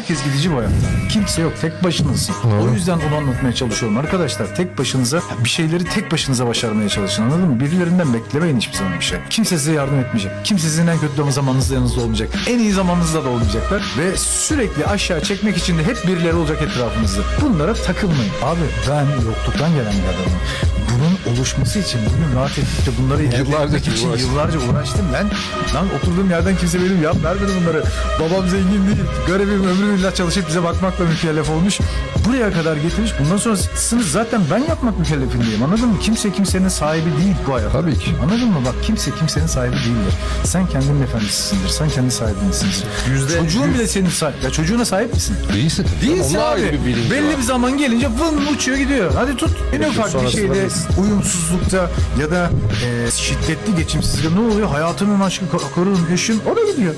Herkes gidici bu hayatta. Kimse yok. Tek başınasın. O yüzden onu anlatmaya çalışıyorum arkadaşlar. Tek başınıza bir şeyleri tek başınıza başarmaya çalışın anladın mı? Birilerinden beklemeyin hiçbir zaman bir şey. Kimse size yardım etmeyecek. Kimse sizin en kötü zamanınızda yanınızda olmayacak. En iyi zamanınızda da olmayacaklar. Ve sürekli aşağı çekmek için de hep birileri olacak etrafınızda. Bunlara takılmayın. Abi ben yokluktan gelen bir adamım. Bunun oluşması için, bugün rahat ettik de bunları Yıllarca için uğraştın. yıllarca uğraştım ben. Lan oturduğum yerden kimse benim yap vermedi bunları. Babam zengin değil. Garibim ömrü billah çalışıp bize bakmakla mükellef olmuş. Buraya kadar getirmiş. Bundan sonrasını zaten ben yapmak mükellefindeyim. Anladın mı? Kimse kimsenin sahibi değil bu hayatta. Tabii ki. Anladın mı? Bak kimse kimsenin sahibi değildir. Sen kendinin efendisisindir. Sen kendi sahibinsin. Yüzde Çocuğun yüz. bile senin sahip. Ya çocuğuna sahip misin? Değilsin. Değilsin Onun abi. bir Belli var. bir zaman gelince vın uçuyor gidiyor. Hadi tut. En ufak bir şeyde uyumsuzlukta ya da e, şiddetli geçimsizlikte ne oluyor? Hayatımın aşkı, karım, eşim o da gidiyor.